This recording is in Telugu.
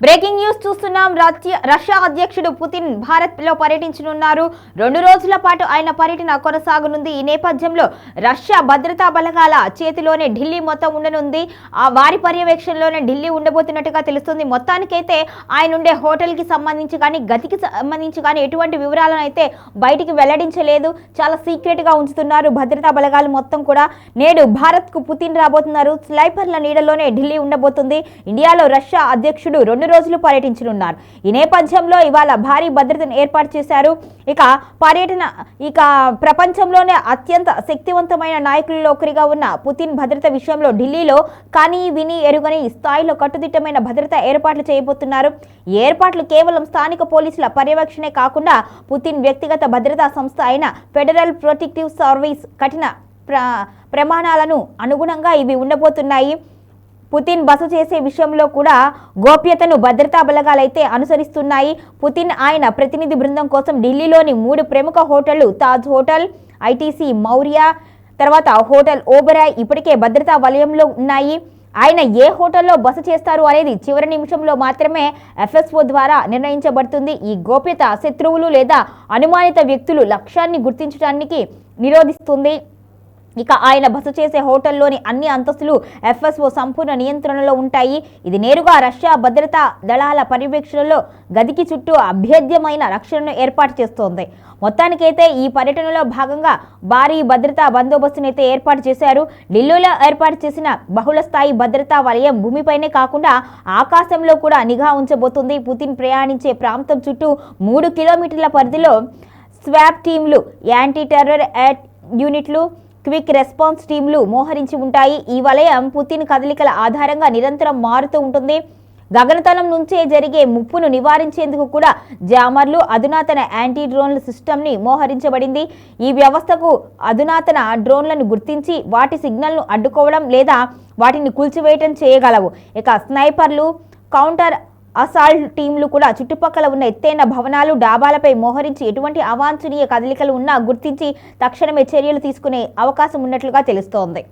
బ్రేకింగ్ న్యూస్ చూస్తున్నాం. రష్యా- రష్యా అధ్యక్షుడు పుతిన్ భారత్లో పర్యటించనున్నారు. రెండు రోజుల పాటు ఆయన పర్యటన కొనసాగనుంది. ఈ నేపథ్యంలో రష్యా భద్రతా బలగాల చేతిలోనే ఢిల్లీ మొత్తం ఉండనుంది. ఆ వారి పర్యవేక్షణలోనే ఢిల్లీ ఉండబోతున్నట్టుగా తెలుస్తుంది. మొత్తానికైతే ఆయన ఉండే హోటల్కి సంబంధించి కానీ గతికి సంబంధించి కానీ ఎటువంటి వివరాలను అయితే బయటికి వెల్లడించలేదు. చాలా సీక్రెట్గా ఉంచుతున్నారు భద్రతా బలగాలు మొత్తం కూడా. నేడు భారత్కు పుతిన్ రాబోతున్నారు. స్లైపర్ల నీడలోనే ఢిల్లీ ఉండబోతుంది. ఇండియాలో రష్యా అధ్యక్షుడు రెండు రోజులు పర్యటించనున్నారు. ఈ నేపథ్యంలో ఇవాళ భారీ భద్రతను ఏర్పాటు చేశారు. ఇక పర్యటన ఇక ప్రపంచంలోనే అత్యంత శక్తివంతమైన నాయకులలో ఒకరిగా ఉన్న పుతిన్ భద్రత విషయంలో ఢిల్లీలో కానీ విని ఎరుగని స్థాయిలో కట్టుదిట్టమైన భద్రత ఏర్పాట్లు చేయబోతున్నారు. ఈ ఏర్పాట్లు కేవలం స్థానిక పోలీసుల పర్యవేక్షణే కాకుండా పుతిన్ వ్యక్తిగత భద్రతా సంస్థ అయిన ఫెడరల్ ప్రొటెక్టివ్ సర్వీస్ కఠిన ప్ర ప్రమాణాలను అనుగుణంగా ఇవి ఉండబోతున్నాయి. పుతిన్ బస చేసే విషయంలో కూడా గోప్యతను భద్రతా బలగాలైతే అనుసరిస్తున్నాయి. పుతిన్ ఆయన ప్రతినిధి బృందం కోసం ఢిల్లీలోని మూడు ప్రముఖ హోటళ్ళు తాజ్ హోటల్ ఐటీసీ మౌర్య తర్వాత హోటల్ ఓబరాయ్ ఇప్పటికే భద్రతా వలయంలో ఉన్నాయి. ఆయన ఏ హోటల్లో బస చేస్తారు అనేది చివరి నిమిషంలో మాత్రమే ఎఫ్ఎస్ఓ ద్వారా నిర్ణయించబడుతుంది. ఈ గోప్యత శత్రువులు లేదా అనుమానిత వ్యక్తులు లక్ష్యాన్ని గుర్తించడానికి నిరోధిస్తుంది. ఇక ఆయన బస చేసే హోటల్లోని అన్ని అంతస్తులు ఎఫ్ఎస్ఓ సంపూర్ణ నియంత్రణలో ఉంటాయి. ఇది నేరుగా రష్యా భద్రతా దళాల పర్యవేక్షణలో గదికి చుట్టూ అభేద్యమైన రక్షణను ఏర్పాటు చేస్తోంది. మొత్తానికైతే ఈ పర్యటనలో భాగంగా భారీ భద్రతా బందోబస్తునైతే ఏర్పాటు చేశారు. ఢిల్లీలో ఏర్పాటు చేసిన బహుళ స్థాయి భద్రతా వలయం భూమిపైనే కాకుండా ఆకాశంలో కూడా నిఘా ఉంచబోతుంది. పుతిన్ ప్రయాణించే ప్రాంతం చుట్టూ మూడు కిలోమీటర్ల పరిధిలో స్వాప్ టీంలు యాంటీ టెర్రర్ యాట్ యూనిట్లు క్విక్ రెస్పాన్స్ టీంలు మోహరించి ఉంటాయి. ఈ వలయం పుతిన్ కదలికల ఆధారంగా నిరంతరం మారుతూ ఉంటుంది. గగనతలం నుంచే జరిగే ముప్పును నివారించేందుకు కూడా జామర్లు అధునాతన యాంటీ డ్రోన్ల సిస్టమ్ని మోహరించబడింది. ఈ వ్యవస్థకు అధునాతన డ్రోన్లను గుర్తించి వాటి సిగ్నల్ను అడ్డుకోవడం లేదా వాటిని కూల్చివేయటం చేయగలవు. ఇక స్నైపర్లు కౌంటర్ అసాల్ట్ టీంలు కూడా చుట్టుపక్కల ఉన్న ఎత్తైన భవనాలు డాబాలపై మోహరించి ఎటువంటి అవాంఛనీయ కదలికలు ఉన్నా గుర్తించి తక్షణమే చర్యలు తీసుకునే అవకాశం ఉన్నట్లుగా తెలుస్తోంది.